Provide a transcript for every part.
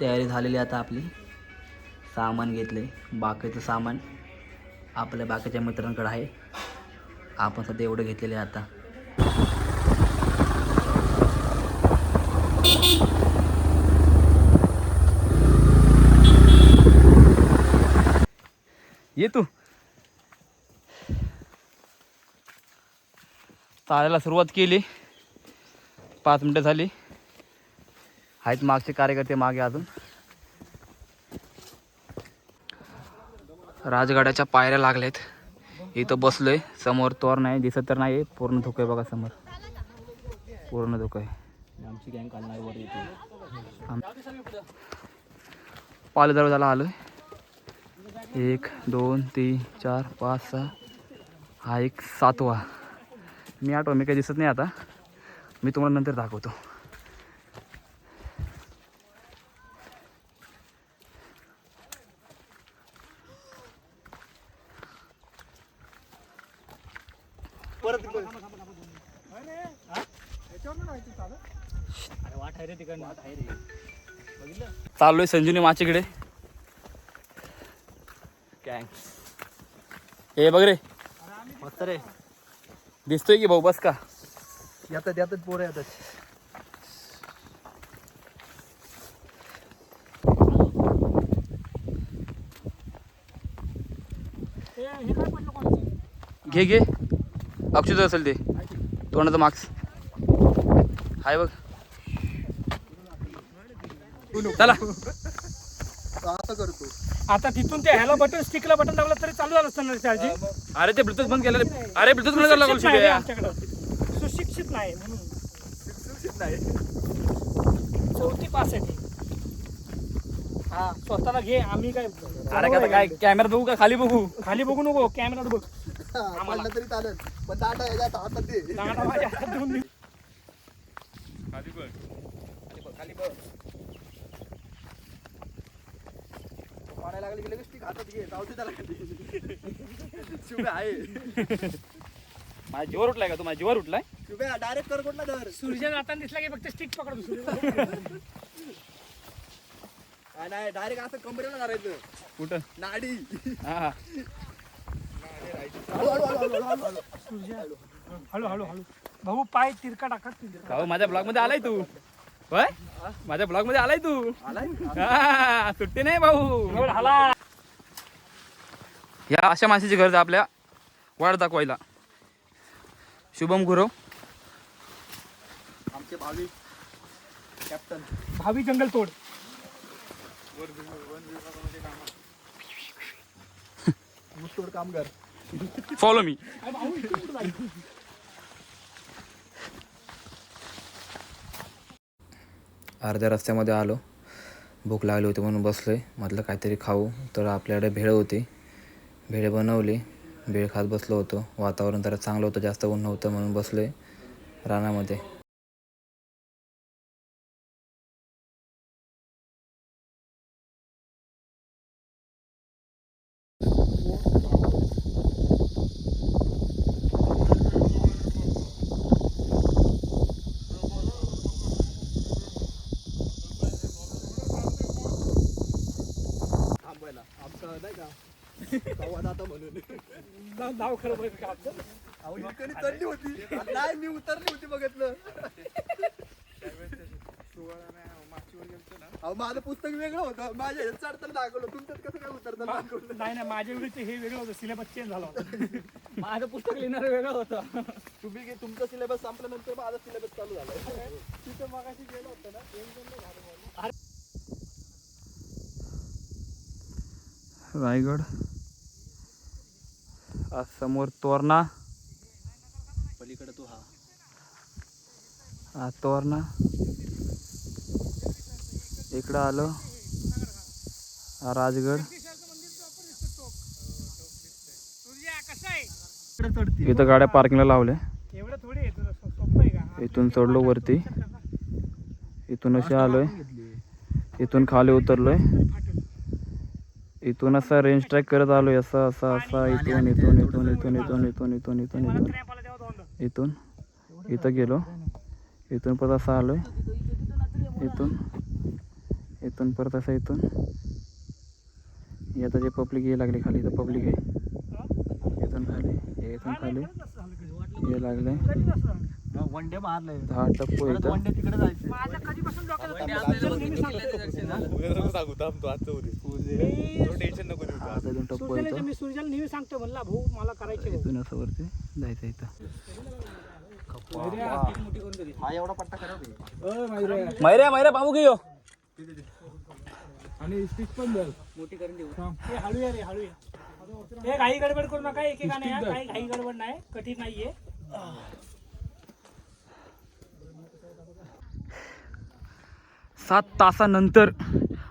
तयारी झालेली आता आपली. सामान घेतले बाकीचं सामान आपल्या बाकीच्या मित्रांकडे आहे. आपण सध्या एवढं घेतलेलं आहे आता. ये तू. चालायला सुरुवात केली. पाच मिनटं झाली. आहेत मागचे कार्यकर्ते मागे अजून. राजवाड्याच्या पायऱ्या लागल्यात. इथं बसलोय. समोर तोर नाही दिसत तर नाही पूर्ण धुकं आहे बघा समोर. पूर्ण धुकं आहे. आमची गँग काढणार वर येते. पाल दरवाजाला आलोय. एक दोन तीन चार पाच सहा. हा एक सातवा. मी आठवा मी काही दिसत नाही आता. मी तुम्हाला नंतर दाखवतो. चाललोय संजीवनी माचीकडे हे बघ रे. मस्त रे. दिसतोय की भाऊ बस का? येतात येतात पोरं येतात. घे घे. अक्षुत असेल ते. तोंडाचं मार्क्स हाय बघ. चला. करतो आता तिथून ते ह्याला बटन स्टिकला बटन दाबलं तरी चालू झालं असतं ना चार्जिंग अरे ते ब्लूटूथ बंद केलं रे. अरे ब्लूटूथ बंद करायला लागलं सुशिक्षित नाही रे शिव्या. आमच्याकडं. सुशिक्षित नाही. म्हणून नाही. चौथी पास आहे ती. हा स्वतःला घे आम्ही काय अरे का काय कॅमेरा बघू का? खाली बघू. खाली बघू नको कॅमेरात बघ. पडलं तरी चालेल. पण दाटा याच्यात हातात दे. माझ्या हातात देऊन दे. लागली की लगेच ती हातात घे जाऊ दे त्याला आहे. माझ्या जीवर उठलाय का तू? माझ्या जीवर उठलाय? डायरेक्ट कर कुठला धर सूर्य जाताना दिसला की फक्त स्टिक पकडतो नाही डायरेक्ट असं कमरेला धरायचं कुठं? नाडी. हा हळू हळू हळू भाऊ पाय तिरका टाकत हो, माझ्या ब्लॉगमध्ये आलाय तू. होय? माझ्या ब्लॉगमध्ये आलाय तू. आलाय हा, सुट्टी नाही भाऊ. हाला. या अशा माणसाची गरज आहे आपल्या. वाढ दाखवायला. शुभम गुरव आमचे भावी कॅप्टन भावी जंगल तोड. ऊसतोड कामगार फॉलो मी अर्ध्या रस्त्यामध्ये आलो. भूक लागली होती म्हणून बसलो आहे म्हटलं काहीतरी खाऊ. तर आपल्याकडे भेळ होती. भेळ बनवली. भेळ खात बसलो होतो. वातावरण जरा चांगलं होतं जास्त ऊन नव्हतं म्हणून बसलो आहे रानामध्ये. आमचं नाही का संवाद आता म्हणून नाव नाव खरं बघ का आपलं? अहो इकडे चढली होती नाही मी उतरली होती बघितलं अहो माझं पुस्तक वेगळं होतं माझ्या ह्याच्यात चढताना दाखवलं तुमच्यात कसं काय उतरताना दाखवलं नाही नाही माझ्या वेळी ते हे वेगळं होतं सिलेबस चेंज झाला होता माझं पुस्तक लिहिणार वेगळं होतं तुम्ही गे- तुमचा सिलेबस संपल्यानंतर माझा सिलेबस चालू झाला तिथं मगाशी गेलो होतं ना रायगड. आज समोर तोरणा. पलीकडे तू हा. हा तोरणा. इकडं आलो. हा राजगड. सूर्या कसं आहे इथं गाड्या पार्किंगला लावल्या इथून चढलो वरती. इथून असे आलोय. इथून खाली उतरलोय. इथून असा रेंज ट्रॅक करत आलोय असा असा असा इथून इथून इथून इथून इथून इथून इथून इथून इथून. आला. इथून इथं गेलो. इथून परत असं आलोय. इथून इथून परत असं इथून. आता जे पब्लिक ये लागले खाली तर पब्लिक आहे. इथून खाली हे इथून खाली. हे लागले. वन डे मारलंय दहा टप्पो तिकडे जायचं माझ्या कधीपासून डोक्यात नेहमी सांगतो आता टप्पो मी नेहमी सांगतो म्हणला भाऊ मला करायचे भाऊ इथून असं वरती जायचं इथं. हा एवढा पट्टा करा बे. मैऱ्या मैऱ्या बाबू घेऊ हे हळूया रे हळूया. हे घाई गडबड करू नका एकेकाने या. काही घाई गडबड नाही कठीण नाहीये. सात तासानंतर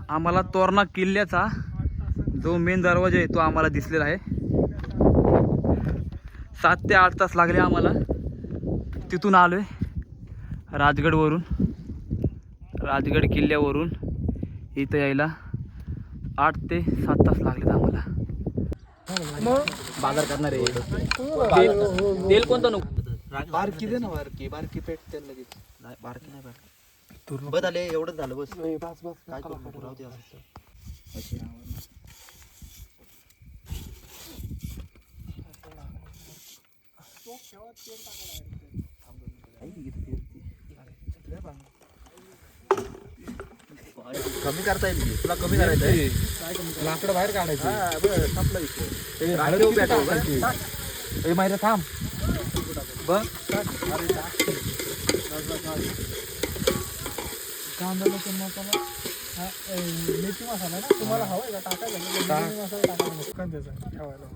आम्हाला तोरणा किल्ल्याचा जो मेन दरवाजा आहे तो आम्हाला दिसलेला आहे. सात ते आठ तास लागले आम्हाला. तिथून आलो आहे राजगडवरून. राजगड किल्ल्यावरून इथं यायला आठ ते सात तास लागलेत आम्हाला. बाजार करणार. आहे तेल कोणतं नको? बारकी दे ना बारकी बारकी पेट त्याला लगेच. नाही बारकी नाही पेट बस आले एवढंच झालं बस. काय करू नको, राहू दे असं. कमी करता येईल की? तुला कमी करायचं आहे? लाकडं बाहेर काढायचं. हा, बरं, संपलं विषय. बरं. माहिती थांब. बघ. कांदा लसूण मसाला हा, ए, मेथी मसाला ना तुम्हाला का? टाकायचा का? मेथी मसाला टाकायचा का त्याचा ठेवायला.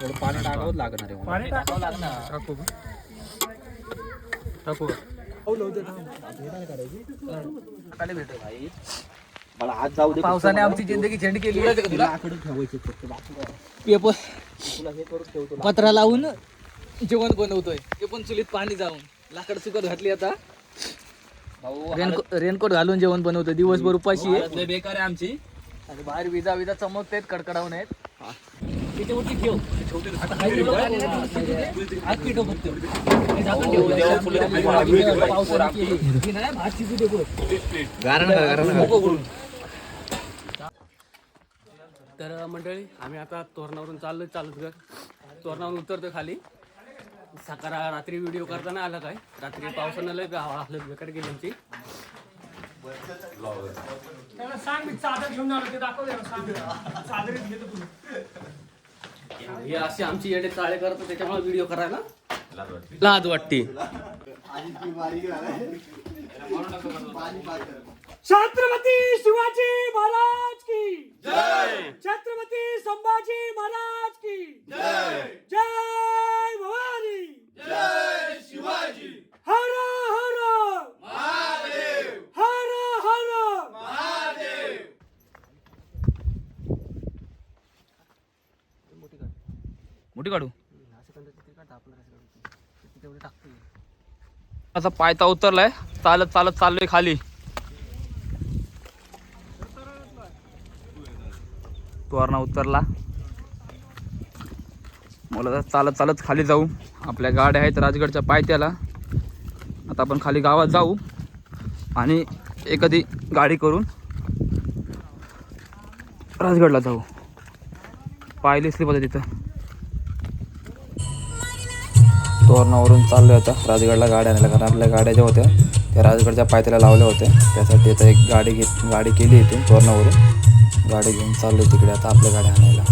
थोडं पाणी टाकावंच लागणार आहे पाणी टाकावं टाकू का? टाकू का? मला आज जाऊ दे पावसाने आमची जिंदगी झेंड केली आहे. तुला लाकडं ठेवायचे फक्त बाकी काय. पेपर तुला हे करून ठेवतो पत्रा लावून जेवण बनवतोय. ते पण चुलीत पाणी जाऊन. लाकड सुकत घातली आता. रेनको रेनकोट घालून जेवण बनवतोय. दिवसभर उपाशी आहे. बेकार आहे आमची. आणि बाहेर विजा विजा चमकत आहेत कडकडावून आहेत. ठेव. हे. ही. तर मंडळी आम्ही आता तोरणावरून चाललो चालत घर. तोरणावरून उतरतो खाली. सकाळ रात्री व्हिडिओ करताना आला काय? रात्री पावसानं लय गाव हालत बेकार गेली आमची त्याला सांग मी चादर घेऊन आलो ते दाखव जरा, सांग. चादरीत घेतो तुम्ही हे असे आमची येडे चाळे करतो त्याच्यामुळे व्हिडिओ करायला. लाज वाटते. छत्रपती शिवाजी महाराज की। जय! छत्रपती संभाजी महाराज की। असा पायता उतरलाय. चालत चालत चाललोय खाली. तोरणा उतरला. मला चालत चालत खाली जाऊ. आपल्या गाड्या आहेत राजगडच्या पायथ्याला. आता आपण खाली गावात जाऊ आणि एखादी गाडी करून राजगडला जाऊ. पाहिली असली पाहिजे तिथं. तोरणावरून चाललो होतं राजगडला गाड्या आणायला. कारण आपल्या गाड्या ज्या होत्या त्या राजगडच्या पायथ्याला लावल्या होत्या. त्यासाठी आता एक गाडी घेत गाडी केली इथून तोरणावरून गाडी घेऊन चाललो तिकडे आता आपल्या गाड्या आणायला.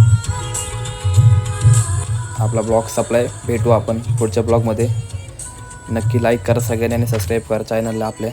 आपला ब्लॉग सप्लाय भेटू आपण पुढच्या ब्लॉगमध्ये. नक्की लाईक करा सगळ्यांनी आणि सबस्क्राईब करा चॅनलला आपल्या.